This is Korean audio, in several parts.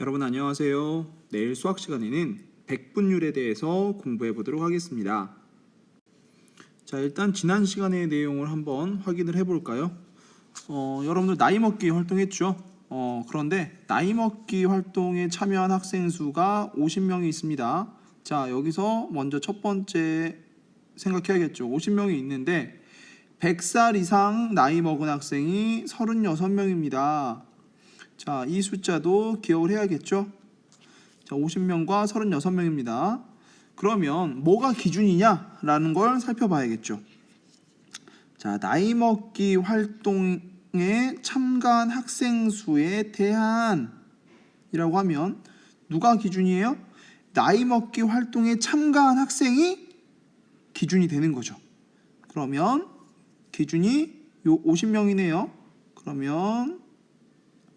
여러분 안녕하세요. 내일 수학 시간에는 백분율에 대해서 공부해 보도록 하겠습니다. 자, 일단 지난 시간의 내용을 한번 확인을 해 볼까요? 어, 여러분들 나이 먹기 활동했죠? 어, 그런데 나이 먹기 활동에 참여한 학생 수가 50명이 있습니다. 자, 여기서 먼저 첫 번째 생각해야겠죠. 50명이 있는데 100살 이상 나이 먹은 학생이 36명입니다. 자, 이 숫자도 기억을 해야겠죠? 자, 50명과 36명입니다. 그러면 뭐가 기준이냐라는 걸 살펴봐야겠죠. 자, 나이 먹기 활동에 참가한 학생 수에 대한이라고 하면 누가 기준이에요? 나이 먹기 활동에 참가한 학생이 기준이 되는 거죠. 그러면 기준이 요 50명이네요. 그러면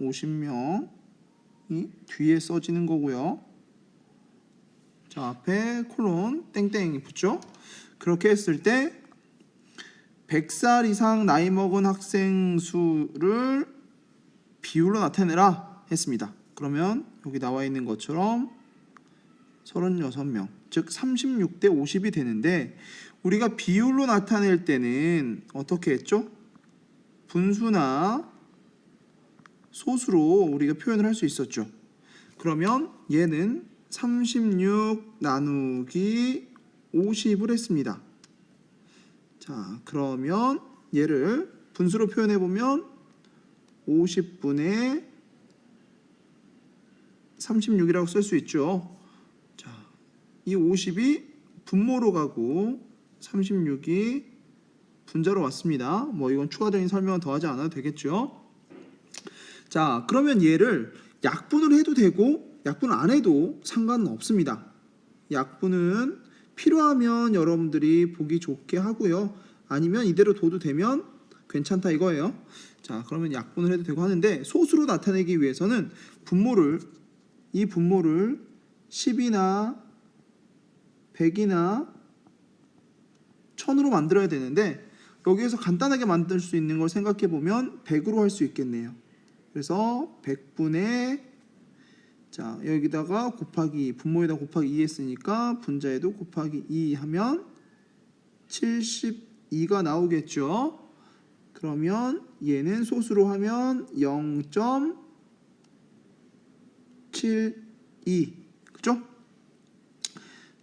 50명이 뒤에 써지는 거고요. 자, 앞에 콜론 땡땡이 붙죠? 그렇게 했을 때 100살 이상 나이 먹은 학생 수를 비율로 나타내라 했습니다. 그러면 여기 나와 있는 것처럼 36명, 즉 36대 50이 되는데 우리가 비율로 나타낼 때는 어떻게 했죠? 분수나 소수로 우리가 표현을 할 수 있었죠. 그러면 얘는 36 나누기 50을 했습니다. 자, 그러면 얘를 분수로 표현해 보면 50분의 36이라고 쓸 수 있죠. 자, 이 50이 분모로 가고 36이 분자로 왔습니다. 뭐 이건 추가적인 설명은 더하지 않아도 되겠죠. 자, 그러면 얘를 약분을 해도 되고 약분 안 해도 상관은 없습니다. 약분은 필요하면 여러분들이 보기 좋게 하고요. 아니면 이대로 둬도 되면 괜찮다 이거예요. 자, 그러면 약분을 해도 되고 하는데 소수로 나타내기 위해서는 분모를 이 분모를 10이나 100이나 1000으로 만들어야 되는데 여기에서 간단하게 만들 수 있는 걸 생각해 보면 100으로 할 수 있겠네요. 그래서 100분의 자 여기다가 곱하기 분모에다 곱하기 2 했으니까 분자에도 곱하기 2 하면 72가 나오겠죠. 그러면 얘는 소수로 하면 0.72 그죠?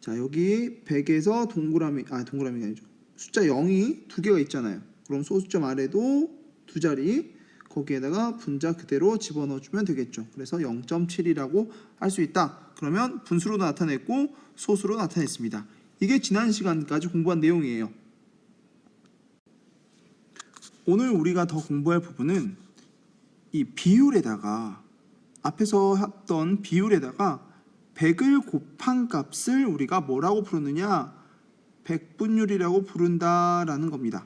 자 여기 100에서 동그라미 아 동그라미가 아니죠. 숫자 0이 두 개가 있잖아요. 그럼 소수점 아래도 두 자리 거기에다가 분자 그대로 집어넣어 주면 되겠죠. 그래서 0.7이라고 할 수 있다. 그러면 분수로 나타냈고 소수로 나타냈습니다. 이게 지난 시간까지 공부한 내용이에요. 오늘 우리가 더 공부할 부분은 이 비율에다가 앞에서 했던 비율에다가 100을 곱한 값을 우리가 뭐라고 부르느냐? 백분율이라고 부른다라는 겁니다.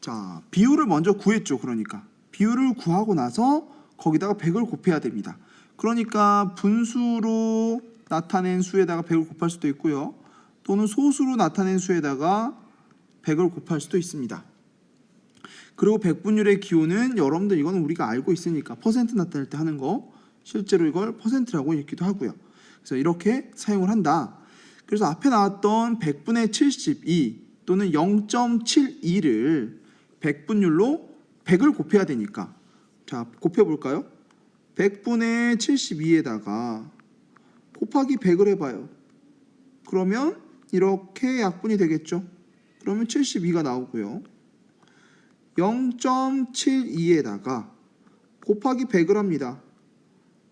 자, 비율을 먼저 구했죠. 그러니까 비율을 구하고 나서 거기다가 100을 곱해야 됩니다. 그러니까 분수로 나타낸 수에다가 100을 곱할 수도 있고요. 또는 소수로 나타낸 수에다가 100을 곱할 수도 있습니다. 그리고 백분율의 기호는 여러분들 이거는 우리가 알고 있으니까 퍼센트 나타낼 때 하는 거 실제로 이걸 퍼센트라고 읽기도 하고요. 그래서 이렇게 사용을 한다. 그래서 앞에 나왔던 100분의 72 또는 0.72를 백분율로 100을 곱해야 되니까 자 곱해 볼까요? 100분의 72에다가 곱하기 100을 해봐요. 그러면 이렇게 약분이 되겠죠. 그러면 72가 나오고요. 0.72에다가 곱하기 100을 합니다.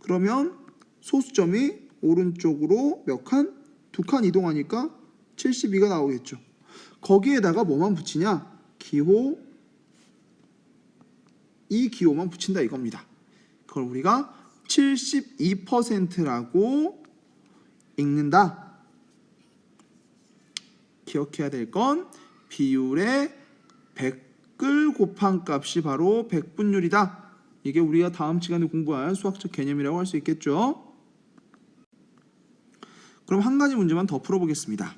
그러면 소수점이 오른쪽으로 몇 칸? 두 칸 이동하니까 72가 나오겠죠. 거기에다가 뭐만 붙이냐? 기호 이 기호만 붙인다 이겁니다. 그걸 우리가 72%라고 읽는다. 기억해야 될 건 비율의 100을 곱한 값이 바로 백분율이다. 이게 우리가 다음 시간에 공부할 수학적 개념이라고 할 수 있겠죠. 그럼 한 가지 문제만 더 풀어보겠습니다.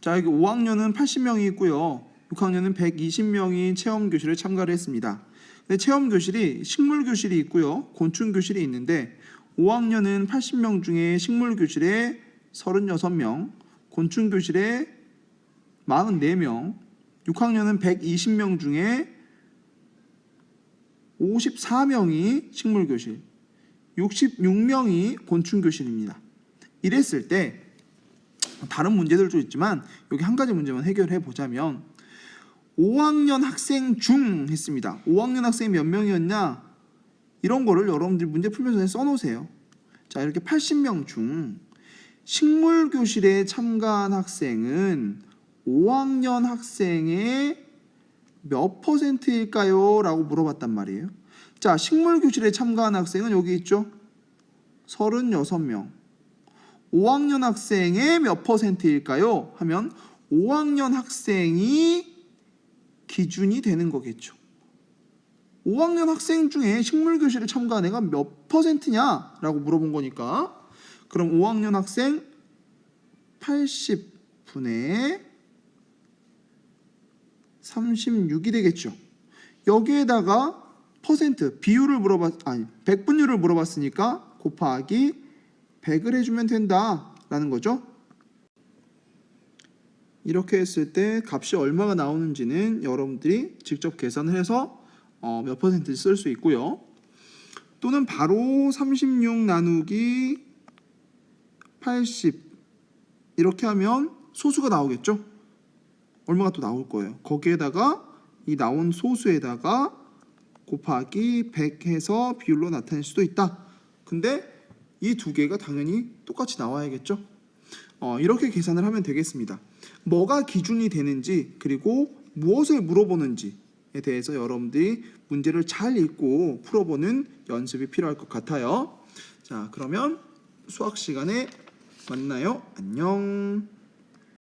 자, 여기 5학년은 80명이 있고요. 6학년은 120명이 체험 교실에 참가를 했습니다. 근데 체험 교실이 식물 교실이 있고요. 곤충 교실이 있는데 5학년은 80명 중에 식물 교실에 36명, 곤충 교실에 44명, 6학년은 120명 중에 54명이 식물 교실, 66명이 곤충 교실입니다. 이랬을 때 다른 문제들도 있지만 여기 한 가지 문제만 해결해 보자면 5학년 학생 중 했습니다. 5학년 학생이 몇 명이었냐? 이런 거를 여러분들이 문제 풀면서 써놓으세요. 자 이렇게 80명 중 식물 교실에 참가한 학생은 5학년 학생의 몇 퍼센트일까요? 라고 물어봤단 말이에요. 자, 식물 교실에 참가한 학생은 여기 있죠. 36명. 5학년 학생의 몇 퍼센트일까요? 하면 5학년 학생이 기준이 되는 거겠죠. 5학년 학생 중에 식물 교실에 참가한 애가 몇 퍼센트냐라고 물어본 거니까 그럼 5학년 학생 80분의 36이 되겠죠. 여기에다가 퍼센트 비율을 물어봤 아니 백분율을 물어봤으니까 곱하기 100을 해주면 된다라는 거죠. 이렇게 했을 때 값이 얼마가 나오는지는 여러분들이 직접 계산을 해서 어, 몇 퍼센트 쓸 수 있고요. 또는 바로 36 나누기 80 이렇게 하면 소수가 나오겠죠. 얼마가 또 나올 거예요. 거기에다가 이 나온 소수에다가 곱하기 100 해서 비율로 나타낼 수도 있다. 근데 이 두 개가 당연히 똑같이 나와야겠죠. 어, 이렇게 계산을 하면 되겠습니다. 뭐가 기준이 되는지 그리고 무엇을 물어보는지에 대해서 여러분들이 문제를 잘 읽고 풀어보는 연습이 필요할 것 같아요. 자, 그러면 수학 시간에 만나요. 안녕.